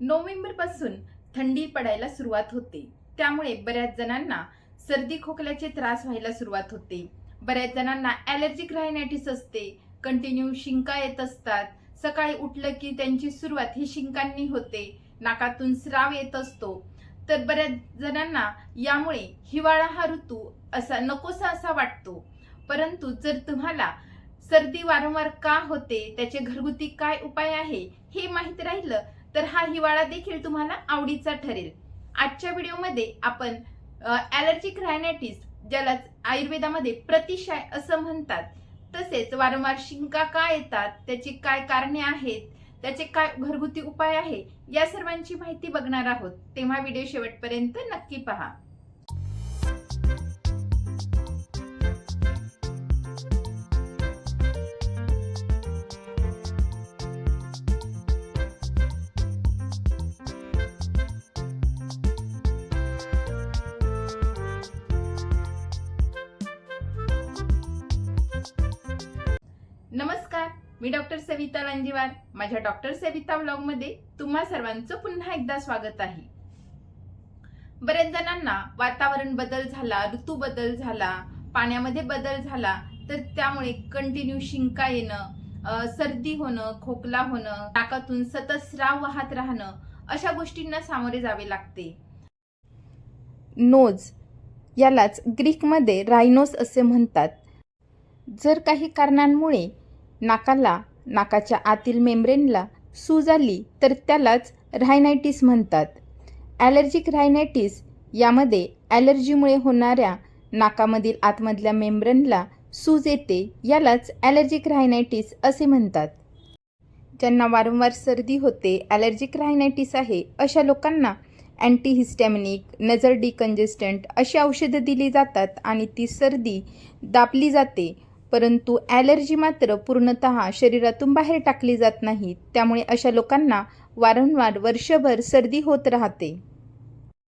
नोव्हेंबरपासून थंडी पडायला सुरुवात होते. त्यामुळे बऱ्याच जणांना सर्दी खोकल्याचे त्रास व्हायला सुरुवात होते. बऱ्याच जणांना ॲलर्जिक रायनायटिस असते. कंटिन्यू शिंका येत असतात. सकाळी उठलं की त्यांची सुरुवात ही शिंकांनी होते. नाकातून स्राव येत असतो. तर बऱ्याच जणांना यामुळे हिवाळा हा ऋतू असा नकोसा असा वाटतो. परंतु जर तुम्हाला सर्दी वारंवार का होते? त्याचे घरगुती काय उपाय आहे? हे माहीत राहिलं तर हा हिवाळा देखील तुम्हाला आवडीचा ठरेल. आजच्या व्हिडिओमध्ये आपण ॲलर्जिक रायनायटिस ज्याला आयुर्वेदामध्ये प्रतिशाय असं म्हणतात तसेच वारंवार शिंका का येतात त्याची काय कारणे आहेत त्याचे काय घरगुती उपाय आहे या सर्वांची माहिती बघणार आहोत. तेव्हा व्हिडिओ शेवटपर्यंत नक्की पहा. मी डॉक्टर सविता लांजीवार. माझ्या डॉक्टर सविता ब्लॉगमध्ये तुम्हा सर्वांचं पुन्हा एकदा स्वागत आहे. बऱ्याच जणांना वातावरण बदल झाला ऋतू बदल झाला पाण्यामध्ये बदल झाला तर त्यामुळे कंटिन्यू शिंका येणं सर्दी होणं खोकला होणं नाकातून सतत स्राव वाहत राहणं अशा गोष्टींना सामोरे जावे लागते. नोज यालाच ग्रीकमध्ये रायनोस असे म्हणतात. जर काही कारणांमुळे नाकाला नाकाच्या आतील मेम्ब्रेनला सूज आली तर त्यालाच रायनायटिस म्हणतात. ॲलर्जिक रायनायटिस यामध्ये ॲलर्जीमुळे होणाऱ्या नाकामधील आतमधल्या मेम्ब्रेनला सूज येते यालाच ॲलर्जिक रायनायटिस असे म्हणतात. ज्यांना वारंवार सर्दी होते ॲलर्जिक रायनायटिस आहे अशा लोकांना अँटीहिस्टॅमिनिक नजर डिकंजेस्टंट अशी औषधं दिली जातात आणि ती सर्दी दाबली जाते परंतु ॲलर्जी मात्र पूर्णत शरीरातून बाहेर टाकली जात नाही. त्यामुळे अशा लोकांना वारंवार वर्षभर सर्दी होत राहते.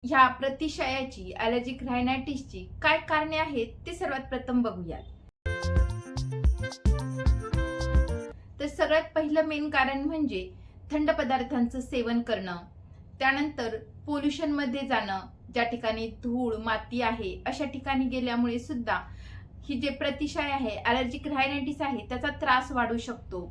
ह्या प्रतिशयाची ॲलर्जिक रायनायटिसची काय कारणे आहेत ते सर्वात प्रथम बघूयात. तर सगळ्यात पहिलं मेन कारण म्हणजे थंड पदार्थांचं सेवन करणं. त्यानंतर पोल्युशनमध्ये जाणं ज्या ठिकाणी धूळ माती आहे अशा ठिकाणी गेल्यामुळे सुद्धा ही जे प्रतिशय आहे ॲलर्जिक रायनायटिस आहे त्याचा त्रास वाढू शकतो.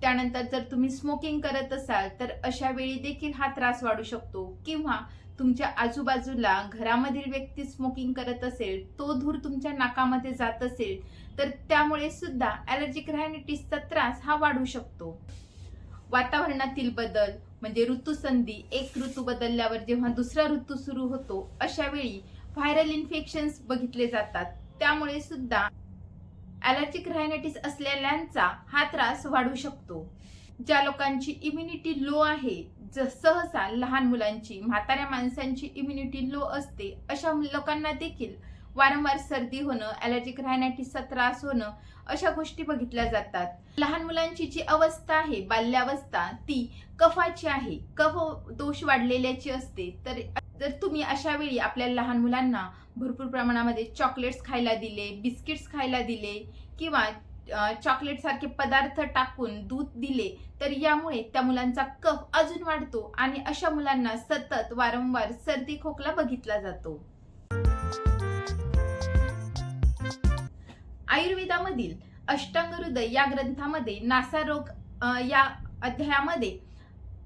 त्यानंतर जर तुम्ही स्मोकिंग करत असाल तर अशा वेळी देखील हा त्रास वाढू शकतो. किंवा तुमच्या आजूबाजूला घरामधील व्यक्ती स्मोकिंग करत असेल तो धूर तुमच्या नाकामध्ये जात असेल तर त्यामुळे सुद्धा ॲलर्जिक रायनायटिसचा त्रास हा वाढू शकतो. वातावरणातील बदल म्हणजे ऋतुसंधी एक ऋतू बदलल्यावर जेव्हा दुसरा ऋतू सुरू होतो अशा वेळी व्हायरल इन्फेक्शन्स बघितले जातात. त्यामुळे सुद्धा ॲलर्जिक रायनायटिस असलेल्यांचा हा त्रास वाढू शकतो. ज्या लोकांची इम्युनिटी लो आहे ज सहसा लहान मुलांची म्हाताऱ्या माणसांची इम्युनिटी लो असते अशा लोकांना देखील वारंवार सर्दी होणं ॲलर्जिक रायनायटिसचा त्रास होणं अशा गोष्टी बघितल्या जातात. लहान मुलांची जी अवस्था आहे बाल्यावस्था ती कफाची आहे. कफ दोष वाढलेल्याची असते. तर जर तुम्ही अशा वेळी आपल्या लहान मुलांना भरपूर प्रमाणामध्ये चॉकलेट्स खायला दिले बिस्किट्स खायला दिले किंवा चॉकलेटसारखे पदार्थ टाकून दूध दिले तर यामुळे त्या मुलांचा कफ अजून वाढतो आणि अशा मुलांना सतत वारंवार सर्दी खोकला बघितला जातो. आयुर्वेदामधील अष्टांग हृदय या ग्रंथामध्ये नासा रोग या अध्यायामध्ये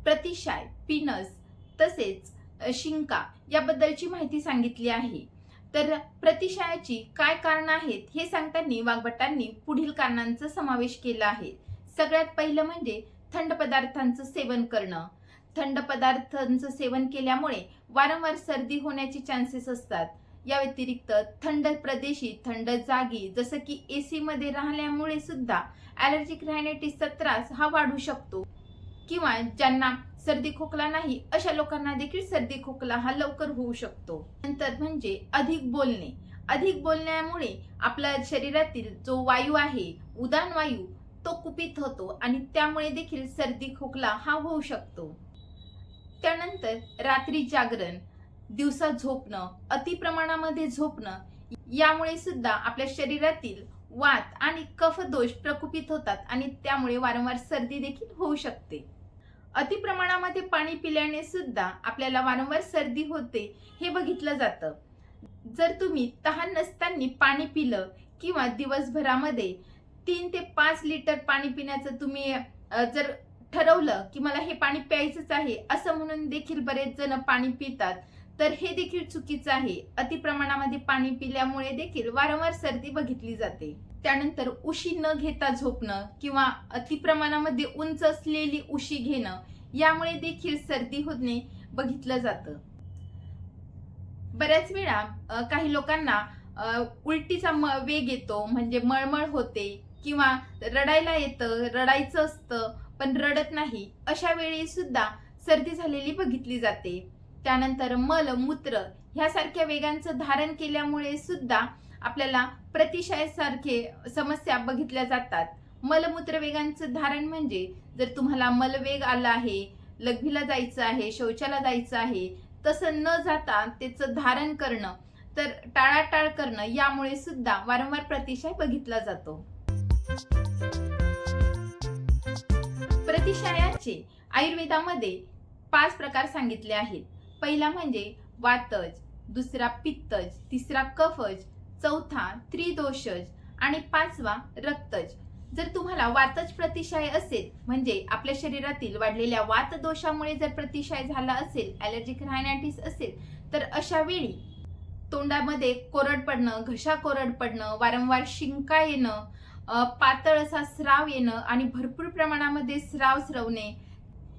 प्रतिशाय पिनस तसेच शिंका याबद्दलची माहिती सांगितली आहे. तर प्रतिशयाची काय कारण आहेत हे सांगताना वाघभट्टांनी पुढील कारणांचा समावेश केला आहे. सगळ्यात पहिलं म्हणजे थंड पदार्थांचं सेवन करणं. थंड पदार्थांचं सेवन केल्यामुळे वारंवार सर्दी होण्याचे चान्सेस असतात. या व्यतिरिक्त थंड प्रदेशी थंड जागी जसं की ए मध्ये राहिल्यामुळे सुद्धा ॲलर्जिक रायनायटिसचा त्रास हा वाढू शकतो. किंवा ज्यांना सर्दी खोकला नाही अशा लोकांना देखील सर्दी खोकला हा लवकर होऊ शकतो. नंतर म्हणजे अधिक बोलणे. अधिक बोलण्यामुळे आपल्या शरीरातील जो वायू आहे उदान वायू तो कुपित होतो आणि त्यामुळे देखील सर्दी खोकला हा होऊ शकतो. त्यानंतर रात्री जागरण दिवसा झोपणं अति प्रमाणामध्ये झोपणं यामुळे सुद्धा आपल्या शरीरातील वात आणि कफ दोष प्रकुपित होतात आणि त्यामुळे वारंवार सर्दी देखील होऊ शकते. अतिप्रमाणामध्ये पाणी पिल्याने सुद्धा आपल्याला वारंवार सर्दी होते हे बघितलं जातं. जर तुम्ही तहान नसताना पाणी पिलं किंवा दिवसभरामध्ये तीन ते पाच लिटर पाणी पिण्याचं तुम्ही जर ठरवलं की मला हे पाणी प्यायचंच आहे असं म्हणून देखील बरेच जण पाणी पितात. तर हे देखील चुकीचं आहे. अतिप्रमाणामध्ये पाणी पिल्यामुळे देखील वारंवार सर्दी बघितली जाते. त्यानंतर उशी न घेता झोपणं किंवा अतिप्रमाणामध्ये उंच असलेली उशी घेणं यामुळे देखील सर्दी होणे बघितलं जातं. बऱ्याच वेळा काही लोकांना उलटीचा म- वेग येतो म्हणजे मळमळ होते किंवा रडायला येतं रडायचं असतं पण रडत नाही अशा वेळी सुद्धा सर्दी झालेली बघितली जाते. त्यानंतर मल मूत्र ह्यासारख्या वेगांचं धारण केल्यामुळे सुद्धा आपल्याला प्रतिशयासारखे समस्या बघितल्या जातात. मलमूत्र वेगांचं धारण म्हणजे जर तुम्हाला मलवेग आला आहे लघवीला जायचं आहे शौचाला जायचं आहे तसं न जाता त्याचं धारण करणं तर टाळाटाळ करणं यामुळे सुद्धा वारंवार प्रतिशय बघितला जातो. प्रतिशयाचे आयुर्वेदामध्ये पाच प्रकार सांगितले आहेत. पहिला म्हणजे वातज दुसरा पित्तज तिसरा कफज चौथा त्रिदोषज आणि पाचवा रक्तज. जर तुम्हाला वातज प्रतिशय असेल म्हणजे आपल्या शरीरातील वाढलेल्या वात दोषामुळे जर प्रतिशय झाला असेल ॲलर्जिक रायनायटिस असेल तर अशा वेळी तोंडामध्ये कोरड पडणं घशा कोरड पडणं वारंवार शिंका येणं पातळ असा स्राव येणं आणि भरपूर प्रमाणामध्ये स्राव स्रवणे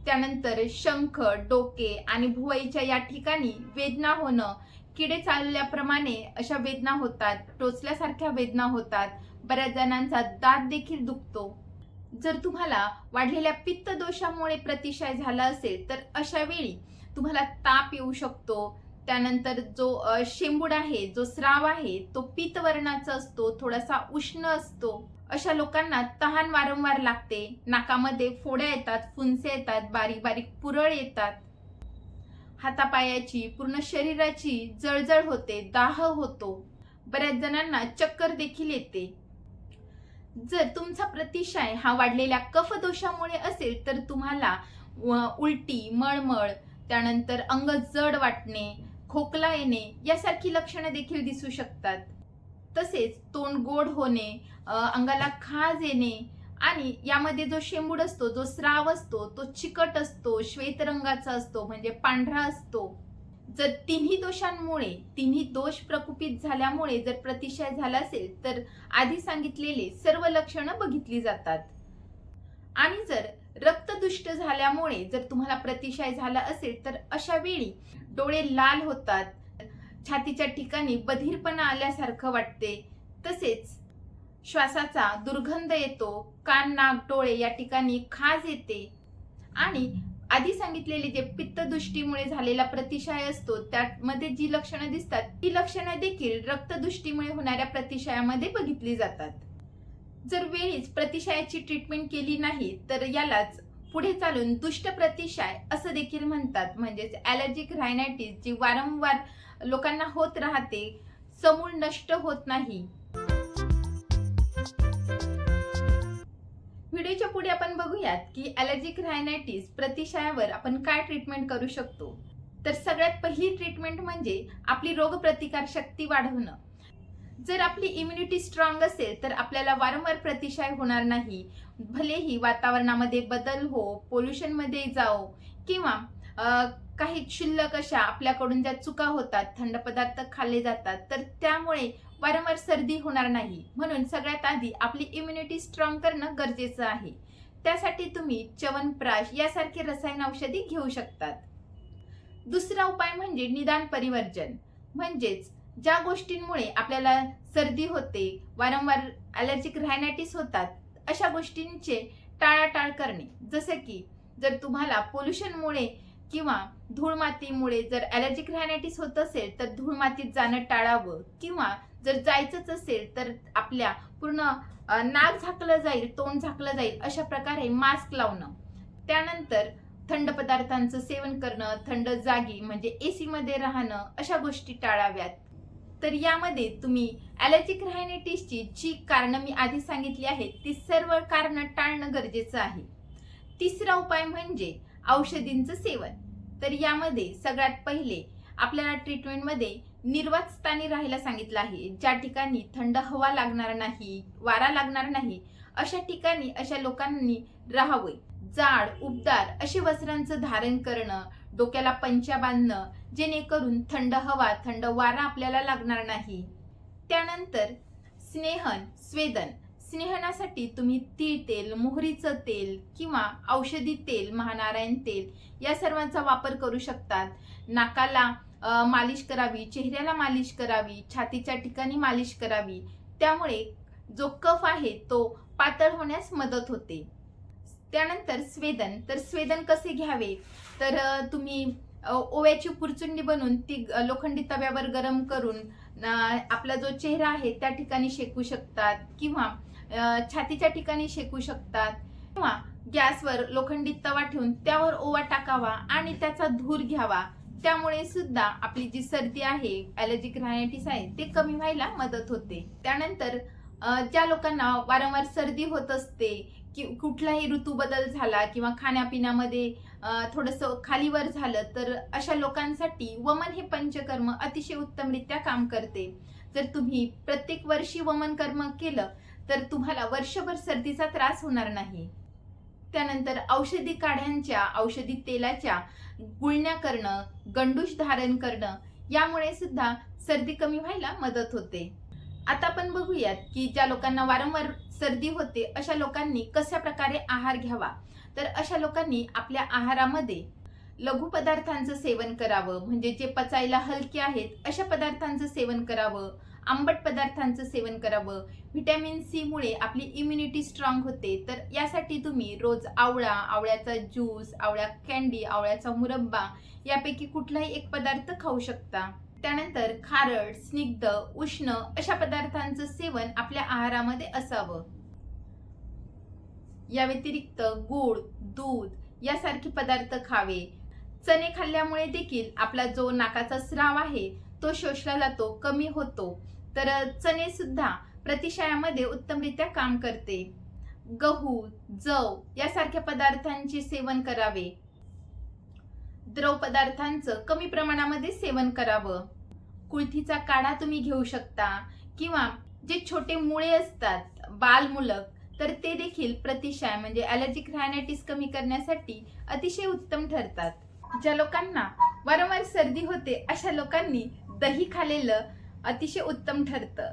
त्यानंतर शंख डोके आणि भुवईच्या या ठिकाणी वेदना होणं किडे चालल्याप्रमाणे अशा वेदना होतात टोचल्यासारख्या वेदना होतात बऱ्याच जणांचा दात देखील दुखतो. जर तुम्हाला वाढलेल्या पित्त दोषामुळे प्रतिशय झाला असेल तर अशा वेळी तुम्हाला ताप येऊ शकतो. त्यानंतर जो शेंबूड आहे जो स्राव आहे तो पित्त वर्णाचा असतो थोडासा उष्ण असतो. अशा लोकांना तहान वारंवार लागते. नाकामध्ये फोड्या येतात फुंसे येतात बारीक बारीक पुरळ येतात. हातापायाची पूर्ण शरीराची जळजळ होते दाह होतो. बऱ्याच जणांना चक्कर देखील येते. जर तुमचा प्रतिशय हा वाढलेल्या कफ दोषामुळे असेल तर तुम्हाला व- उलटी मळमळ त्यानंतर अंग जड वाटणे खोकला येणे यासारखी लक्षणं देखील दिसू शकतात. तसेच तोंड गोड होणे अंगाला खाज येणे आणि यामध्ये जो शेंबूड असतो जो स्राव असतो तो चिकट असतो श्वेत रंगाचा असतो म्हणजे पांढरा असतो. जर तिन्ही दोषांमुळे तिन्ही दोष प्रकुपित झाल्यामुळे जर प्रतिशय झाला असेल तर आधी सांगितलेले सर्व लक्षणं बघितली जातात. आणि जर रक्तदुष्ट झाल्यामुळे जर तुम्हाला प्रतिशय झाला असेल तर अशा वेळी डोळे लाल होतात छातीच्या ठिकाणी बधीरपणा आल्यासारखं वाटते. तसेच श्वासाचा दुर्गंध येतो कान नाक डोळे या ठिकाणी खाज येते. आणि आधी सांगितलेले जे पित्तदृष्टीमुळे झालेला प्रतिशय असतो त्यामध्ये जी लक्षणं दिसतात ती लक्षणं देखील रक्तदृष्टीमुळे होणाऱ्या प्रतिशयामध्ये बघितली जातात. जर वेळीच प्रतिशयाची ट्रीटमेंट केली नाही तर यालाच पुढे चालून दुष्ट प्रतिशय असं देखील म्हणतात. म्हणजेच ॲलर्जिक रायनायटिस जी वारंवार लोकांना होत राहते समूळ नष्ट होत नाही. व्हिडिओच्या पुढे आपण बघूयात की ॲलर्जिक रायनायटिस प्रतिशयावर आपण काय ट्रीटमेंट करू शकतो. तर सगळ्यात पहिली ट्रीटमेंट म्हणजे आपली रोगप्रतिकार शक्ती वाढवणं. जर आपली इम्युनिटी स्ट्रॉंग असेल तर आपल्याला वारंवार प्रतिशय होणार नाही. भलेही वातावरणामध्ये बदल हो पोल्युशनमध्ये जाओ किंवा काही शिल्लक अशा आपल्याकडून ज्या चुका होतात थंड पदार्थ खाल्ले जातात तर त्यामुळे वारंवार सर्दी होणार नाही. म्हणून सगळ्यात आधी आपली इम्युनिटी स्ट्रॉंग करणं गरजेचं आहे. त्यासाठी तुम्ही च्यवनप्राश यासारखे रसायन औषधी घेऊ शकतात. दुसरा उपाय म्हणजे निदान परिवर्जन. म्हणजेच ज्या गोष्टींमुळे आपल्याला सर्दी होते वारंवार ॲलर्जिक रायनायटिस होतात अशा गोष्टींचे टाळाटाळ करणे. जसं की जर तुम्हाला पोल्युशनमुळे किंवा धूळ मातीमुळे जर ॲलर्जिक रायनायटिस होत असेल तर धूळ मातीत जाणं टाळावं. किंवा जर जायचंच असेल तर आपल्या पूर्ण नाक झाकलं जाईल तोंड झाकलं जाईल अशा प्रकारे मास्क लावणं. त्यानंतर थंड पदार्थांचं सेवन करणं थंड जागी म्हणजे ए सीमध्ये राहणं अशा गोष्टी टाळाव्यात. तर यामध्ये तुम्ही ॲलर्जिक रायनायटिसची जी कारणं मी आधी सांगितली आहेत ती सर्व कारणं टाळणं गरजेचं आहे. तिसरा उपाय म्हणजे औषधींचं सेवन. तर यामध्ये सगळ्यात पहिले आपल्याला ट्रीटमेंटमध्ये निर्वात स्थानी राहायला सांगितलं आहे. ज्या ठिकाणी थंड हवा लागणार नाही वारा लागणार नाही अशा ठिकाणी अशा लोकांनी राहावे. जाड उबदार असे वस्त्रांचं धारण करणं डोक्याला पंच्या बांधणं जेणेकरून थंड हवा थंड वारा आपल्याला लागणार नाही. त्यानंतर स्नेहन स्वेदन. स्नेहनासाठी तुम्ही तीळ तेल मोहरीचं तेल किंवा औषधी तेल महानारायण तेल या सर्वांचा वापर करू शकतात. नाकाला मालिश करावी चेहऱ्याला मालिश करावी छातीच्या ठिकाणी मालिश करावी. त्यामुळे जो कफ आहे तो पातळ होण्यास मदत होते. त्यानंतर स्वेदन. तर स्वेदन कसे घ्यावे? तर तुम्ही ओव्याची पुरचुंडी बनवून ती लोखंडी तव्यावर गरम करून आपला जो चेहरा आहे त्या ठिकाणी शेकू शकतात किंवा छातीच्या ठिकाणी शेकू शकतात. किंवा गॅसवर लोखंडी तवा ठेवून त्यावर ओवा टाकावा आणि त्याचा धूर घ्यावा. त्यामुळे सुद्धा आपली जी सर्दी आहे ॲलर्जिक रायनायटिस आहे ते कमी व्हायला मदत होते. त्यानंतर ज्या लोकांना वारंवार सर्दी होत असते की कुठलाही ऋतू बदल झाला किंवा खाण्यापिण्यामध्ये थोडंसं खालीवर झालं तर अशा लोकांसाठी वमन हे पंचकर्म अतिशय उत्तमरित्या काम करते. जर तुम्ही प्रत्येक वर्षी वमन कर्म केलं तर तुम्हाला वर्षभर सर्दीचा त्रास होणार नाही. त्यानंतर औषधी काढ्यांच्या औषधी तेलाच्या गुळण्या करणं गंडूश धारण करणं यामुळे सुद्धा सर्दी कमी व्हायला मदत होते. आता आपण बघूयात की ज्या लोकांना वारंवार सर्दी होते अशा लोकांनी कशा प्रकारे आहार घ्यावा? तर अशा लोकांनी आपल्या आहारामध्ये लघु पदार्थांचं सेवन करावं म्हणजे जे पचायला हलके आहेत अशा पदार्थांचं सेवन करावं. आंबट पदार्थांचं सेवन करावं. व्हिटॅमिन सीमुळे आपली इम्युनिटी स्ट्रॉंग होते. तर यासाठी तुम्ही रोज आवळा आवळ्याचा ज्यूस आवळ्या कॅन्डी आवळ्याचा मुरब्बा यापैकी कुठलाही एक पदार्थ खाऊ शकता. त्यानंतर खारट स्निग्ध उष्ण अशा पदार्थांचं सेवन आपल्या आहारामध्ये असावं. या व्यतिरिक्त गूळ दूध यासारखे पदार्थ खावे. चणे खाल्ल्यामुळे देखील आपला जो नाकाचा स्राव आहे तो शोषला जातो कमी होतो. तर चणे सुद्धा प्रतिशयामध्ये उत्तमरित्या काम करते. गहू जव यासारख्या पदार्थांचे सेवन करावे. द्रव पदार्थांचं कमी प्रमाणामध्ये सेवन करावं. कुळथीचा काढा तुम्ही घेऊ शकता किंवा जे छोटे मुळे असतात बालमुलक तर ते देखील प्रतिशय म्हणजे ॲलर्जिक रायनायटिस कमी करण्यासाठी अतिशय उत्तम ठरतात. ज्या लोकांना वारंवार सर्दी होते अशा लोकांनी दही खालेलं अतिशय उत्तम ठरतं.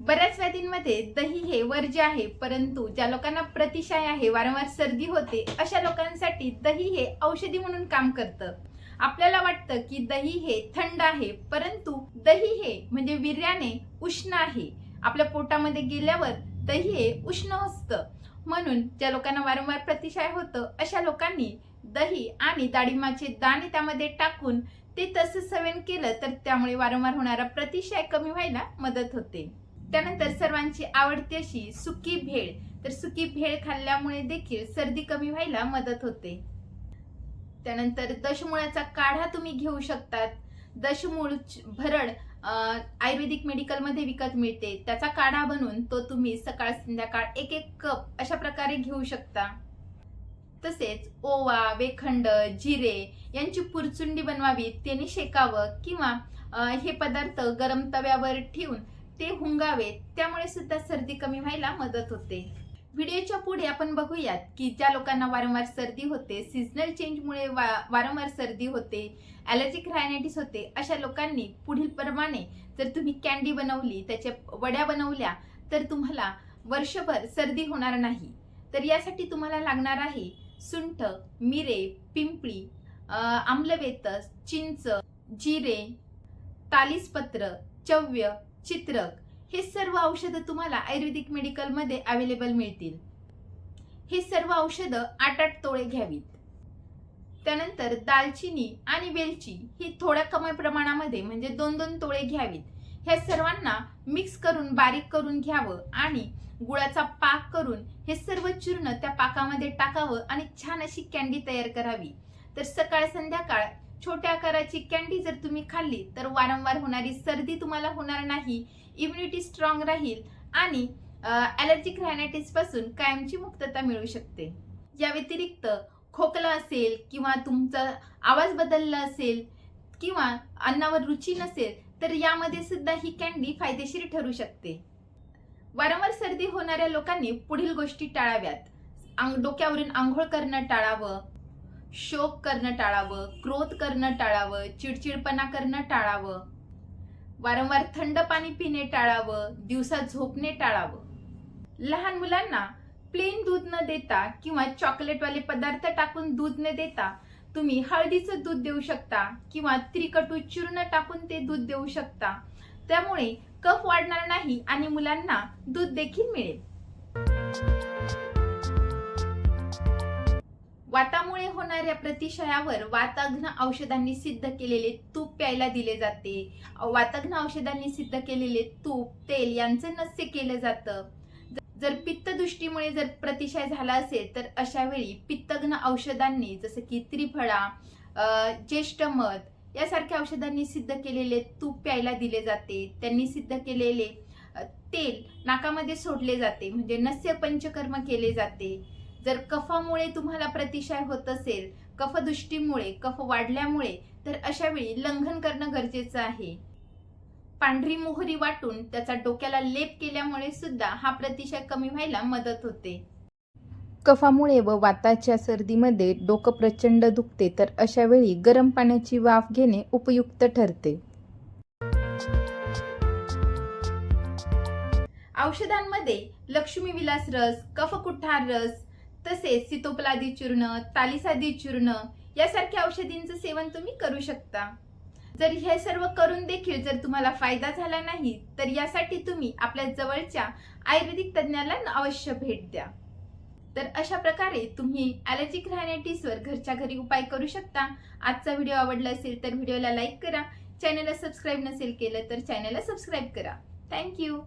बऱ्याच व्याधींमध्ये दही हे वर्ज्य आहे परंतु ज्या लोकांना प्रतिशय आहे वारंवार सर्दी होते अशा लोकांसाठी दही हे औषधी म्हणून काम करतं. आपल्याला वाटतं की दही हे थंड आहे परंतु दही हे म्हणजे वीर्याने उष्ण आहे. आपल्या पोटामध्ये गेल्यावर दही हे उष्ण असतं. म्हणून ज्या लोकांना वारंवार प्रतिशय होतं अशा लोकांनी दही आणि डाळिंबाचे दाणे त्यामध्ये टाकून ते तसं सेवन केलं तर त्यामुळे वारंवार होणारा प्रतिशय कमी व्हायला मदत होते. त्यानंतर सर्वांची आवडती अशी सुकी भेळ. तर सुकी भेळ खाल्ल्यामुळे देखील सर्दी कमी व्हायला मदत होते. त्यानंतर दशमुळाचा काढा तुम्ही घेऊ शकतात. दशमूळ भरड आयुर्वेदिक मेडिकलमध्ये विकत मिळते. त्याचा काढा बनवून तो तुम्ही सकाळ संध्याकाळ एक एक कप अशा प्रकारे घेऊ शकता. तसेच ओवा वेखंड जिरे यांची पुरचुंडी बनवावी त्याने शेकावं किंवा हे पदार्थ गरम तव्यावर ठेवून ते हुंगावे त्यामुळे सुद्धा सर्दी कमी व्हायला मदत होते. व्हिडिओच्या पुढे आपण बघूयात की ज्या लोकांना वारंवार सर्दी होते सीझनल चेंजमुळे वा वारंवार सर्दी होते ॲलर्जिक रायनायटिस होते अशा लोकांनी पुढील प्रमाणे जर तुम्ही कॅन्डी बनवली त्याच्या वड्या बनवल्या तर तुम्हाला वर्षभर सर्दी होणार नाही. तर यासाठी तुम्हाला लागणार आहे सुंठ मिरे पिंपळी आम्लवेतस चिंच जिरे तालीसपत्र चव्य चित्रक हे सर्व औषधं तुम्हाला आयुर्वेदिक मेडिकलमध्ये अवेलेबल मिळतील. हे सर्व औषधं आठ आठ तोळे घ्यावीत. त्यानंतर दालचिनी आणि वेलची ही थोड्या कमी प्रमाणामध्ये म्हणजे दोन दोन तोळे घ्यावीत. ह्या सर्वांना मिक्स करून बारीक करून घ्यावं आणि गुळाचा पाक करून हे सर्व चूर्ण त्या पाकामध्ये टाकावं आणि छान अशी कॅन्डी तयार करावी. तर सकाळ संध्याकाळ छोट्या आकाराची कॅन्डी जर तुम्ही खाल्ली तर वारंवार होणारी सर्दी तुम्हाला होणार नाही इम्युनिटी स्ट्रॉंग राहील आणि ॲलर्जिक रायनायटिसपासून कायमची मुक्तता मिळू शकते. या व्यतिरिक्त खोकला असेल किंवा तुमचा आवाज बदलला असेल किंवा अन्नावर रुची नसेल तर यामध्ये सुद्धा ही कॅन्डी फायदेशीर ठरू शकते. वारंवार सर्दी होणाऱ्या लोकांनी पुढील गोष्टी टाळाव्यात. आंग- डोक्यावरून आंघोळ करणं टाळावं शोक करणं टाळावं क्रोध करणं टाळावं चिडचिडपणा करणं टाळावं. वारंवार थंड पाणी पिणे टाळावं दिवसा झोपणे टाळावं. लहान मुलांना प्लेन दूध न देता किंवा चॉकलेटवाले पदार्थ टाकून दूध न देता तुम्ही हळदीचं दूध देऊ शकता किंवा त्रिकटू चूर्ण टाकून ते दूध देऊ शकता. त्यामुळे कफ वाढणार नाही आणि मुलांना दूध देखील मिळेल. वातामुळे होणाऱ्या प्रतिशयावर वाताग्न औषधांनी सिद्ध केलेले तूप प्यायला दिले जाते. वाताग्न औषधांनी सिद्ध केलेले तूप तेल यांचं नस्य केलं जातं. जर पित्तदृष्टीमुळे जर प्रतिशय झाला असेल तर अशा वेळी पित्तग्न औषधांनी जसं की त्रिफळा ज्येष्ठ मध यासारख्या औषधांनी सिद्ध केलेले तूप प्यायला दिले जाते. त्यांनी सिद्ध केलेले तेल नाकामध्ये सोडले जाते. म्हणजे नस्य पंचकर्म केले जाते. जर कफामुळे तुम्हाला प्रतिशय होत असेल कफदृष्टीमुळे कफ वाढल्यामुळे तर अशा वेळी लंघन करणं गरजेचं आहे. पांढरी मोहरी वाटून त्याचा डोक्याला लेप केल्यामुळे सुद्धा हा प्रतिशय कमी व्हायला मदत होते. कफामुळे व वाताच्या सर्दीमध्ये डोकं प्रचंड दुखते तर अशा वेळी गरम पाण्याची वाफ घेणे उपयुक्त ठरते. औषधांमध्ये लक्ष्मी विलास रस कफकुठार रस तसेच सीतोपलादी चूर्ण तालिसादी चूर्ण यासारख्या औषधींचं सेवन तुम्ही करू शकता. जर हे सर्व करून देखील जर तुम्हाला फायदा झाला नाही तर यासाठी तुम्ही आपल्या जवळच्या आयुर्वेदिक तज्ज्ञाला अवश्य भेट द्या. तर अशा प्रकारे तुम्ही ॲलर्जिक रायनायटिसवर घरच्या घरी उपाय करू शकता. आजचा व्हिडिओ आवडला असेल तर व्हिडिओला लाईक करा. चॅनलला सबस्क्राईब नसेल केलं तर चॅनलला सबस्क्राईब करा. थँक्यू